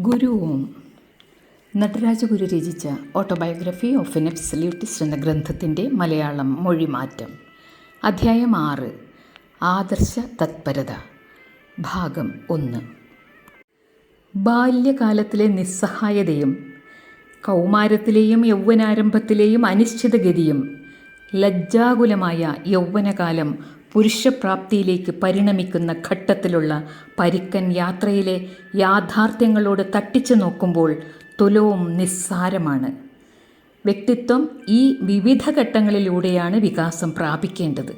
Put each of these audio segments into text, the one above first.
ഗുരു ഓം നടരാജഗുരു രചിച്ച autobiography of N എബ്സല്യൂട്ടിസ്റ്റ് എന്ന ഗ്രന്ഥത്തിന്റെ മലയാളം മൊഴിമാറ്റം. അധ്യായം ആറ് ആദർശ തത്പരത ഭാഗം ഒന്ന്. ബാല്യകാലത്തിലെ നിസ്സഹായതയും കൗമാരത്തിലെയും യൗവനാരംഭത്തിലെയും അനിശ്ചിതഗതിയും ലജ്ജാകുലമായ യൗവനകാലം പുരുഷപ്രാപ്തിയിലേക്ക് പരിണമിക്കുന്ന ഘട്ടത്തിലുള്ള പരിക്കൻ യാത്രയിലെ യാഥാർത്ഥ്യങ്ങളോട് തട്ടിച്ചു നോക്കുമ്പോൾ തുലവും നിസ്സാരമാണ്. വ്യക്തിത്വം ഈ വിവിധ ഘട്ടങ്ങളിലൂടെയാണ് വികാസം പ്രാപിക്കേണ്ടത്.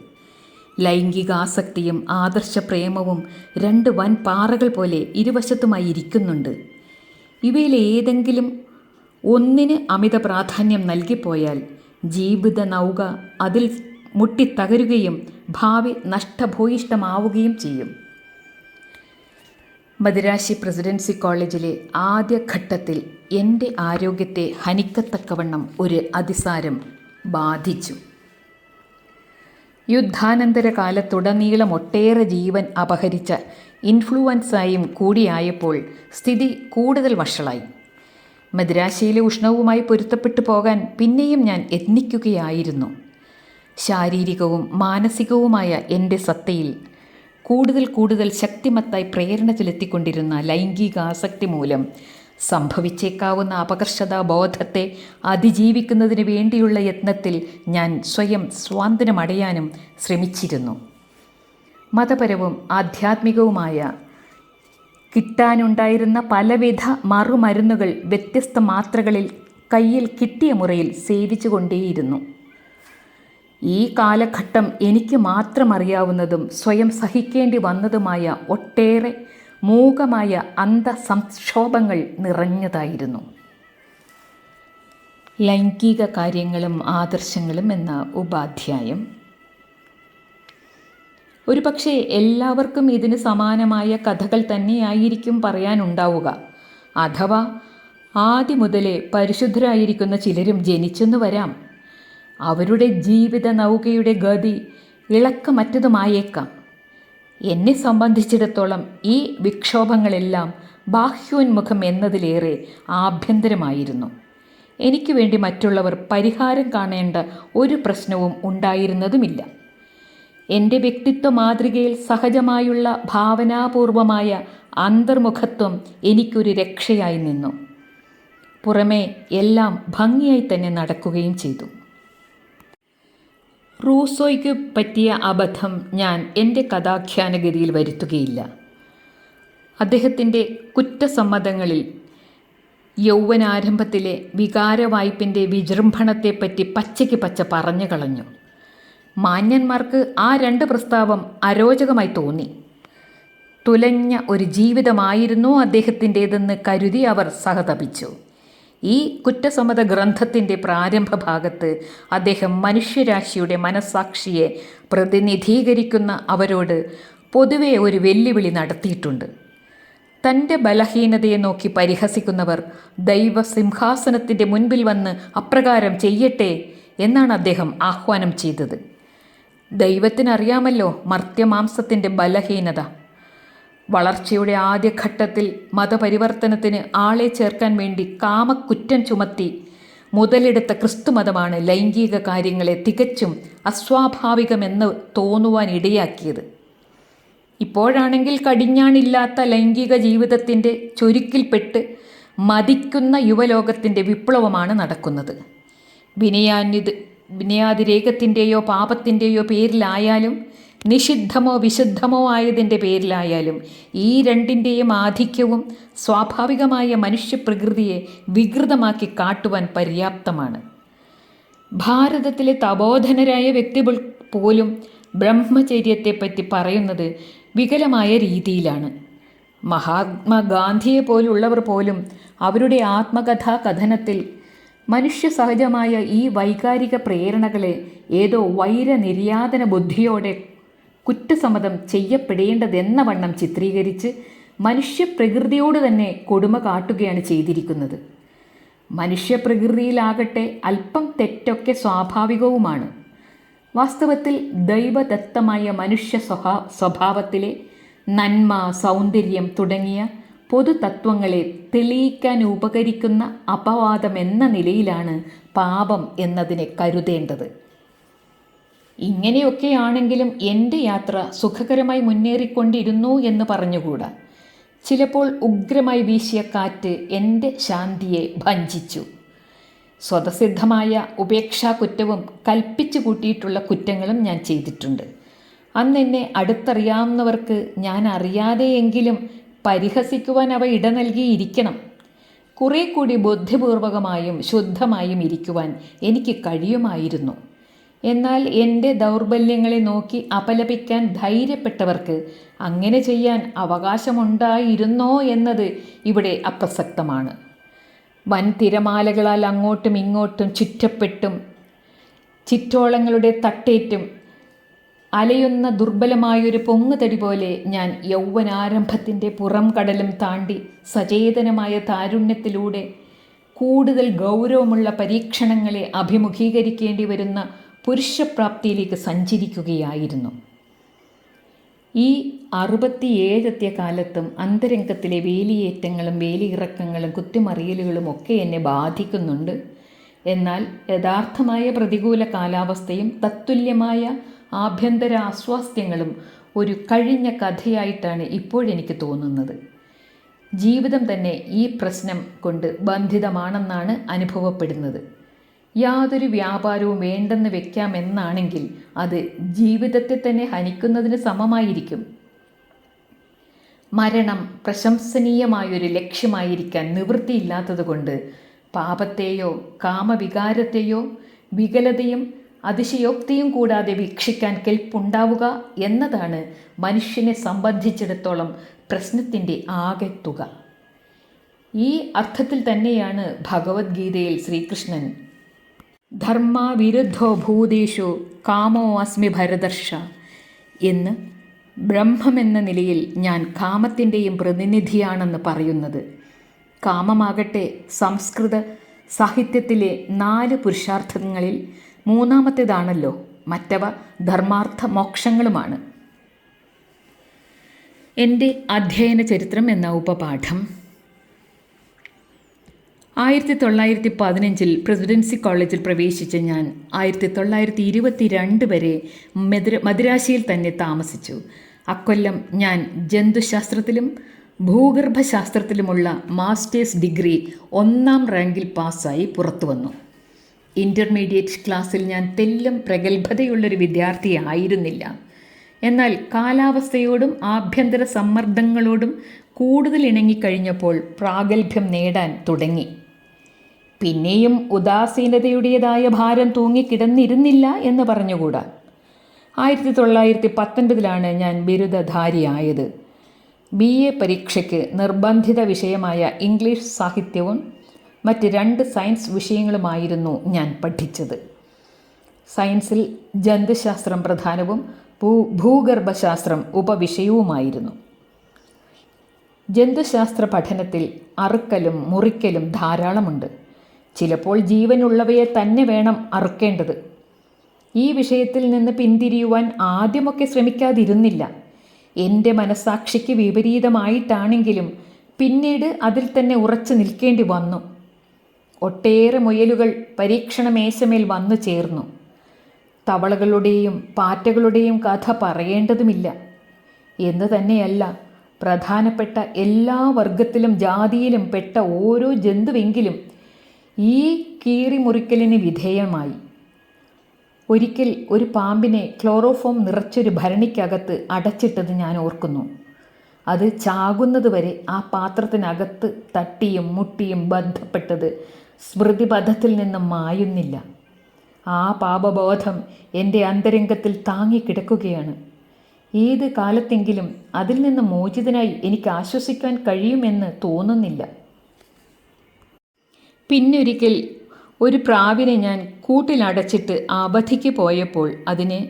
ലൈംഗികാസക്തിയും ആദർശ പ്രേമവും രണ്ട് വൻ പാറകൾ പോലെ ഇരുവശത്തുമായി ഇരിക്കുന്നുണ്ട്. ഇവയിൽ ഏതെങ്കിലും ഒന്നിന് അമിത പ്രാധാന്യം നൽകിപ്പോയാൽ ജീവിത നൗക അതിൽ മുട്ടിത്തകരുകയും ഭാവി നഷ്ടഭൂയിഷ്ടമാവുകയും ചെയ്യും. മദിരാശി പ്രസിഡൻസി കോളേജിലെ ആദ്യഘട്ടത്തിൽ എന്റെ ആരോഗ്യത്തെ ഹനിക്കത്തക്കവണ്ണം ഒരു അതിസാരം ബാധിച്ചു. യുദ്ധാനന്തര കാലത്തുടനീളം ഒട്ടേറെ ജീവൻ അപഹരിച്ച ഇൻഫ്ലുവൻസായും കൂടിയായപ്പോൾ സ്ഥിതി കൂടുതൽ വഷളായി. മദ്രാശയിലെ ഉഷ്ണവുമായി പൊരുത്തപ്പെട്ടു പോകാൻ പിന്നെയും ഞാൻ യത്നിക്കുകയായിരുന്നു. ശാരീരികവും മാനസികവുമായ എന്റെ സത്തയിൽ കൂടുതൽ കൂടുതൽ ശക്തിമത്തായി പ്രേരണ ചെലുത്തിക്കൊണ്ടിരുന്ന ലൈംഗിക ആസക്തി മൂലം സംഭവിച്ചേക്കാവുന്ന അപകർഷതാ ബോധത്തെ അതിജീവിക്കുന്നതിന് വേണ്ടിയുള്ള യത്നത്തിൽ ഞാൻ സ്വയം സ്വാതന്ത്ര്യമടയാനും ശ്രമിച്ചിരുന്നു. മതപരവും ആധ്യാത്മികവുമായ കിട്ടാനുണ്ടായിരുന്ന പലവിധ മറുമരുന്നുകൾ വ്യത്യസ്ത മാത്രകളിൽ കയ്യിൽ കിട്ടിയ മുറയിൽ സേവിച്ചുകൊണ്ടേയിരുന്നു. ഈ കാലഘട്ടം എനിക്ക് മാത്രം അറിയാവുന്നതും സ്വയം സഹിക്കേണ്ടി വന്നതുമായ ഒട്ടേറെ മൂകമായ അന്തസംക്ഷോഭങ്ങൾ നിറഞ്ഞതായിരുന്നു. ലൈംഗിക കാര്യങ്ങളും ആദർശങ്ങളും എന്ന ഉപാധ്യായം. ഒരുപക്ഷെ എല്ലാവർക്കും ഇതിന് സമാനമായ കഥകൾ തന്നെയായിരിക്കും പറയാനുണ്ടാവുക. അഥവാ ആദ്യം മുതലേ പരിശുദ്ധരായിരിക്കുന്ന ചിലരും ജനിച്ചെന്ന് വരാം. അവരുടെ ജീവിത നൗകയുടെ ഗതി ഇളക്കമറ്റതുമായേക്കാം. എന്നെ സംബന്ധിച്ചിടത്തോളം ഈ വിക്ഷോഭങ്ങളെല്ലാം ബാഹ്യോന്മുഖം എന്നതിലേറെ ആഭ്യന്തരമായിരുന്നു. എനിക്ക് വേണ്ടി മറ്റുള്ളവർ പരിഹാരം കാണേണ്ട ഒരു പ്രശ്നവും ഉണ്ടായിരുന്നതുമില്ല. എന്റെ വ്യക്തിത്വ മാതൃകയിൽ സഹജമായുള്ള ഭാവനാപൂർവമായ അന്തർമുഖത്വം എനിക്കൊരു രക്ഷയായി നിന്നു. പുറമേ എല്ലാം ഭംഗിയായി തന്നെ നടക്കുകയും ചെയ്തു. റൂസോയ്ക്ക് പറ്റിയ അബദ്ധം ഞാൻ എന്റെ കഥാഖ്യാനഗതിയിൽ വരുത്തുകയില്ല. അദ്ദേഹത്തിന്റെ കുറ്റസമ്മതങ്ങളിൽ യൗവനാരംഭത്തിലെ വികാരവായ്പിന്റെ വിജൃംഭണത്തെപ്പറ്റി പച്ചയ്ക്ക് പച്ച പറഞ്ഞു കളഞ്ഞു. മാന്യന്മാർക്ക് ആ രണ്ട് പ്രസ്താവം അരോചകമായി തോന്നി. തുലഞ്ഞ ഒരു ജീവിതമായിരുന്നു അദ്ദേഹത്തിന്റേതെന്ന് കരുതി അവർ സഹതപിച്ചു. ഈ കുറ്റസമ്മത ഗ്രന്ഥത്തിന്റെ പ്രാരംഭ ഭാഗത്ത് അദ്ദേഹം മനുഷ്യരാശിയുടെ മനസാക്ഷിയെ പ്രതിനിധീകരിക്കുന്ന അവരോട് പൊതുവെ ഒരു വെല്ലുവിളി നടത്തിയിട്ടുണ്ട്. തന്റെ ബലഹീനതയെ നോക്കി പരിഹസിക്കുന്നവർ ദൈവസിംഹാസനത്തിന്റെ മുൻപിൽ വന്ന് അപ്രകാരം ചെയ്യട്ടെ എന്നാണ് അദ്ദേഹം ആഹ്വാനം ചെയ്തത്. ദൈവത്തിനറിയാമല്ലോ മർത്യമാംസത്തിന്റെ ബലഹീനത. വളർച്ചയുടെ ആദ്യഘട്ടത്തിൽ മതപരിവർത്തനത്തിന് ആളെ ചേർക്കാൻ വേണ്ടി കാമക്കുറ്റം ചുമത്തി മുതലെടുത്ത ക്രിസ്തുമതമാണ് ലൈംഗിക കാര്യങ്ങളെ തികച്ചും അസ്വാഭാവികമെന്ന് തോന്നുവാൻ ഇടയാക്കിയത്. ഇപ്പോഴാണെങ്കിൽ കടിഞ്ഞാണില്ലാത്ത ലൈംഗിക ജീവിതത്തിന്റെ ചുരുക്കിൽപ്പെട്ട് മതിക്കുന്ന യുവലോകത്തിന്റെ വിപ്ലവമാണ് നടക്കുന്നത്. വിനയാന്യത് വിനയാതിരേകത്തിന്റെയോ പാപത്തിന്റെയോ പേരിലായാലും നിഷിദ്ധമോ വിശുദ്ധമോ ആയതിന്റെ പേരിലായാലും ഈ രണ്ടിന്റെയും ആധിക്യവും സ്വാഭാവികമായ മനുഷ്യപ്രകൃതിയെ വികൃതമാക്കി കാട്ടുവാൻ പര്യാപ്തമാണ്. ഭാരതത്തിലെ തപോധനരായ വ്യക്തികൾ പോലും ബ്രഹ്മചര്യത്തെപ്പറ്റി പറയുന്നത് വികലമായ രീതിയിലാണ്. മഹാത്മാഗാന്ധിയെ പോലുള്ളവർ പോലും അവരുടെ ആത്മകഥാ കഥനത്തിൽ മനുഷ്യ സഹജമായ ഈ വൈകാരിക പ്രേരണകളെ ഏതോ വൈര വൈരനിര്യാതന ബുദ്ധിയോടെ കുറ്റസമ്മതം ചെയ്യപ്പെടേണ്ടതെന്ന വണ്ണം ചിത്രീകരിച്ച് മനുഷ്യപ്രകൃതിയോട് തന്നെ കൊടുമ കാട്ടുകയാണ് ചെയ്തിരിക്കുന്നത്. മനുഷ്യപ്രകൃതിയിലാകട്ടെ അല്പം തെറ്റൊക്കെ സ്വാഭാവികവുമാണ്. വാസ്തവത്തിൽ ദൈവദത്തമായ മനുഷ്യ സ്വഭാ സ്വഭാവത്തിലെ നന്മ സൗന്ദര്യം തുടങ്ങിയ പൊതുതത്വങ്ങളെ തെളിയിക്കാൻ ഉപകരിക്കുന്ന അപവാദമെന്ന നിലയിലാണ് പാപം എന്നതിനെ കരുതേണ്ടത്. ഇങ്ങനെയൊക്കെയാണെങ്കിലും എന്റെ യാത്ര സുഖകരമായി മുന്നേറിക്കൊണ്ടിരുന്നു എന്ന് പറഞ്ഞുകൂടാ. ചിലപ്പോൾ ഉഗ്രമായി വീശിയ കാറ്റ് എന്റെ ശാന്തിയെ ഭഞ്ചിച്ചു സ്വതസിദ്ധമായ ഉപേക്ഷാ കുറ്റവും കൽപ്പിച്ചു കൂട്ടിയിട്ടുള്ള കുറ്റങ്ങളും ഞാൻ ചെയ്തിട്ടുണ്ട്. അന്നെന്നെ അടുത്തറിയാവുന്നവർക്ക് ഞാൻ അറിയാതെയെങ്കിലും പരിഹസിക്കുവാൻ അവ ഇട നൽകിയിരിക്കണം. കുറേ കൂടി ബുദ്ധിപൂർവകമായും ശുദ്ധമായും ഇരിക്കുവാൻ എനിക്ക് കഴിയുമായിരുന്നു. എന്നാൽ എന്റെ ദൗർബല്യങ്ങളെ നോക്കി അപലപിക്കാൻ ധൈര്യപ്പെട്ടവർക്ക് അങ്ങനെ ചെയ്യാൻ അവകാശമുണ്ടായിരുന്നോ എന്നത് ഇവിടെ അപ്രസക്തമാണ്. വൻ തിരമാലകളാൽ അങ്ങോട്ടും ഇങ്ങോട്ടും ചുറ്റപ്പെട്ടും ചിറ്റോളങ്ങളുടെ തട്ടേറ്റും അലയുന്ന ദുർബലമായൊരു പൊങ്ങുതടി പോലെ ഞാൻ യൗവനാരംഭത്തിന്റെ പുറം കടലും താണ്ടി സചേതനമായ താരുണ്യത്തിലൂടെ കൂടുതൽ ഗൗരവമുള്ള പരീക്ഷണങ്ങളെ അഭിമുഖീകരിക്കേണ്ടി വരുന്ന പുരുഷപ്രാപ്തിയിലേക്ക് സഞ്ചരിക്കുകയായിരുന്നു. ഈ അറുപത്തിയേഴെത്തിയ കാലത്തും അന്തരംഗത്തിലെ വേലിയേറ്റങ്ങളും വേലിയിറക്കങ്ങളും കുത്തിമറിയലുകളും ഒക്കെ എന്നെ ബാധിക്കുന്നുണ്ട്. എന്നാൽ യഥാർത്ഥമായ പ്രതികൂല കാലാവസ്ഥയും തത്തുല്യമായ ആഭ്യന്തര ആസ്വാസ്ഥ്യങ്ങളും ഒരു കഴിഞ്ഞ കഥയായിട്ടാണ് ഇപ്പോഴെനിക്ക് തോന്നുന്നത്. ജീവിതം തന്നെ ഈ പ്രശ്നം കൊണ്ട് ബന്ധിതമാണെന്നാണ് അനുഭവപ്പെടുന്നത്. യാതൊരു വ്യാപാരവും വേണ്ടെന്ന് വെക്കാമെന്നാണെങ്കിൽ അത് ജീവിതത്തെ തന്നെ ഹനിക്കുന്നതിന് സമമായിരിക്കും. മരണം പ്രശംസനീയമായൊരു ലക്ഷ്യമായിരിക്കാൻ നിവൃത്തിയില്ലാത്തതുകൊണ്ട് പാപത്തെയോ കാമവികാരത്തെയോ വികലതയും അതിശയോക്തിയും കൂടാതെ വീക്ഷിക്കാൻ കെൽപ്പുണ്ടാവുക എന്നതാണ് മനുഷ്യനെ സംബന്ധിച്ചിടത്തോളം പ്രശ്നത്തിന്റെ ആകെത്തുക ഈ അർത്ഥത്തിൽ തന്നെയാണ് ഭഗവത്ഗീതയിൽ ശ്രീകൃഷ്ണൻ ധർമ്മവിരുദ്ധോ ഭൂതേഷു കാമോ അസ്മി ഭരതർഷ എന്ന് ബ്രഹ്മമെന്ന നിലയിൽ ഞാൻ കാമത്തിന്റെയും പ്രതിനിധിയാണെന്ന് പറയുന്നത്. കാമമാകട്ടെ സംസ്കൃത സാഹിത്യത്തിലെ നാല് പുരുഷാർത്ഥങ്ങളിൽ മൂന്നാമത്തേതാണല്ലോ. മറ്റവ ധർമാർത്ഥ മോക്ഷങ്ങളുമാണ്. എന്റെ അധ്യയന ചരിത്രം എന്ന ഉപപാഠം ആയിരത്തി തൊള്ളായിരത്തി പതിനഞ്ചിൽ പ്രസിഡൻസി കോളേജിൽ പ്രവേശിച്ച ഞാൻ ആയിരത്തി തൊള്ളായിരത്തി ഇരുപത്തി രണ്ട് വരെ മെദ്ര മദ്രാശിയിൽ തന്നെ താമസിച്ചു. അക്കൊല്ലം ഞാൻ ജന്തുശാസ്ത്രത്തിലും ഭൂഗർഭശാസ്ത്രത്തിലുമുള്ള മാസ്റ്റേഴ്സ് ഡിഗ്രി ഒന്നാം റാങ്കിൽ പാസ്സായി പുറത്തു വന്നു. ഇന്റർമീഡിയറ്റ് ക്ലാസ്സിൽ ഞാൻ തെല്ലും പ്രഗത്ഭതയുള്ളൊരു വിദ്യാർത്ഥിയായിരുന്നില്ല. എന്നാൽ കാലാവസ്ഥയോടും ആഭ്യന്തര സമ്മർദ്ദങ്ങളോടും കൂടുതൽ ഇണങ്ങിക്കഴിഞ്ഞപ്പോൾ പ്രാഗൽഭ്യം നേടാൻ തുടങ്ങി. പിന്നെയും ഉദാസീനതയുടേതായ ഭാരം തൂങ്ങിക്കിടന്നിരുന്നില്ല എന്ന് പറഞ്ഞുകൂടാ? ആയിരത്തി തൊള്ളായിരത്തി പത്തൊൻപതിലാണ് ഞാൻ ബിരുദധാരിയായത്. ബി എ പരീക്ഷയ്ക്ക് നിർബന്ധിത വിഷയമായ ഇംഗ്ലീഷ് സാഹിത്യവും മറ്റ് രണ്ട് സയൻസ് വിഷയങ്ങളുമായിരുന്നു ഞാൻ പഠിച്ചത്. സയൻസിൽ ജന്തുശാസ്ത്രം പ്രധാനവും ഭൂ ഭൂഗർഭശാസ്ത്രം ഉപവിഷയവുമായിരുന്നു. ജന്തുശാസ്ത്ര പഠനത്തിൽ അറുക്കലും മുറിക്കലും ധാരാളമുണ്ട്. ചിലപ്പോൾ ജീവനുള്ളവയെ തന്നെ വേണം അറുക്കേണ്ടത്. ഈ വിഷയത്തിൽ നിന്ന് പിന്തിരിയുവാൻ ആദ്യമൊക്കെ ശ്രമിക്കാതിരുന്നില്ല. എന്റെ മനസാക്ഷിക്ക് വിപരീതമായിട്ടാണെങ്കിലും പിന്നീട് അതിൽ തന്നെ ഉറച്ചു നിൽക്കേണ്ടി വന്നു. ഒട്ടേറെ മുയലുകൾ പരീക്ഷണമേശമേൽ വന്നു ചേർന്നു. തവളകളുടെയും പാറ്റകളുടെയും കഥ പറയേണ്ടതുമില്ല. എന്ന് തന്നെയല്ല പ്രധാനപ്പെട്ട എല്ലാ വർഗത്തിലും ജാതിയിലും പെട്ട ഓരോ ജന്തുവെങ്കിലും ഈ കീറിമുറിക്കലിന് വിധേയമായി. ഒരിക്കൽ ഒരു പാമ്പിനെ ക്ലോറോഫോം നിറച്ചൊരു ഭരണിക്കകത്ത് അടച്ചിട്ടത് ഞാൻ ഓർക്കുന്നു. അത് ചാകുന്നതുവരെ ആ പാത്രത്തിനകത്ത് തട്ടിയും മുട്ടിയും ബന്ധപ്പെട്ടത് സ്മൃതിപഥത്തിൽ നിന്നും മായുന്നില്ല. ആ പാപബോധം എന്റെ അന്തരംഗത്തിൽ താങ്ങിക്കിടക്കുകയാണ്. ഏത് കാലത്തെങ്കിലും അതിൽ നിന്ന് മോചിതനായി എനിക്ക് ആശ്വസിക്കാൻ കഴിയുമെന്ന് തോന്നുന്നില്ല. പിന്നൊരിക്കൽ ഒരു പ്രാവിനെ ഞാൻ കൂട്ടിലടച്ചിട്ട് അവധിക്ക് പോയപ്പോൾ അതിന്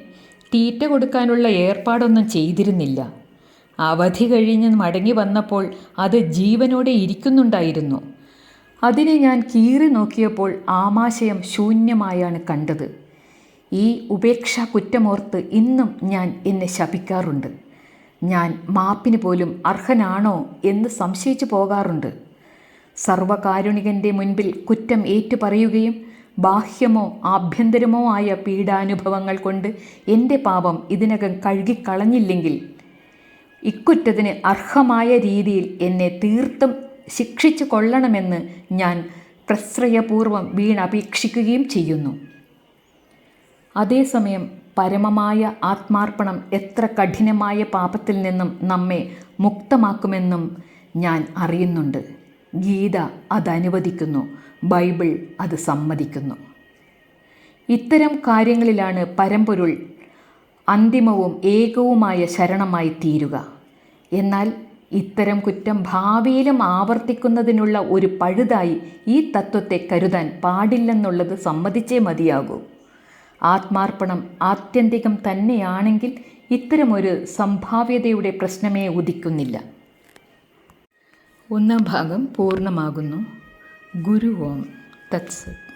തീറ്റ കൊടുക്കാനുള്ള ഏർപ്പാടൊന്നും ചെയ്തിരുന്നില്ല. അവധി കഴിഞ്ഞ് മടങ്ങി വന്നപ്പോൾ അത് ജീവനോടെ ഇരിക്കുന്നുണ്ടായിരുന്നു. അതിനെ ഞാൻ കീറി നോക്കിയപ്പോൾ ആമാശയം ശൂന്യമായാണ് കണ്ടത്. ഈ ഉപേക്ഷാ കുറ്റമോർത്ത് ഇന്നും ഞാൻ എന്നെ ശപിക്കാറുണ്ട്. ഞാൻ മാപ്പിന് പോലും അർഹനാണോ എന്ന് സംശയിച്ചു പോകാറുണ്ട്. സർവകാരുണികന്റെ മുൻപിൽ കുറ്റം ഏറ്റുപറയുകയും ബാഹ്യമോ ആഭ്യന്തരമോ ആയ പീഡാനുഭവങ്ങൾ കൊണ്ട് എന്റെ പാപം ഇതിനകം കഴുകിക്കളഞ്ഞില്ലെങ്കിൽ ഇക്കുറ്റത്തിന് അർഹമായ രീതിയിൽ എന്നെ തീർത്തും ശിക്ഷിച്ചു കൊള്ളണമെന്ന് ഞാൻ പ്രശ്രയപൂർവം വീണപേക്ഷിക്കുകയും ചെയ്യുന്നു. അതേസമയം പരമമായ ആത്മാർപ്പണം എത്ര കഠിനമായ പാപത്തിൽ നിന്നും നമ്മെ മുക്തമാക്കുമെന്നും ഞാൻ അറിയുന്നുണ്ട്. ഗീത അതനുവദിക്കുന്നു. ബൈബിൾ അത് സമ്മതിക്കുന്നു. ഇത്തരം കാര്യങ്ങളിലാണ് പരമ്പൊരുൾ അന്തിമവും ഏകവുമായ ശരണമായി തീരുക. എന്നാൽ ഇത്തരം കുറ്റം ഭാവിയിലും ആവർത്തിക്കുന്നതിനുള്ള ഒരു പഴുതായി ഈ തത്വത്തെ കരുതാൻ പാടില്ലെന്നുള്ളത് സമ്മതിച്ചേ മതിയാകൂ. ആത്മാർപ്പണം ആത്യന്തികം തന്നെയാണെങ്കിൽ ഇത്തരമൊരു സംഭാവ്യതയുടെ പ്രശ്നമേ ഉദിക്കുന്നില്ല. ഒന്നാം ഭാഗം പൂർണമാകുന്നു. ഗുരു ഓം തത്സത്.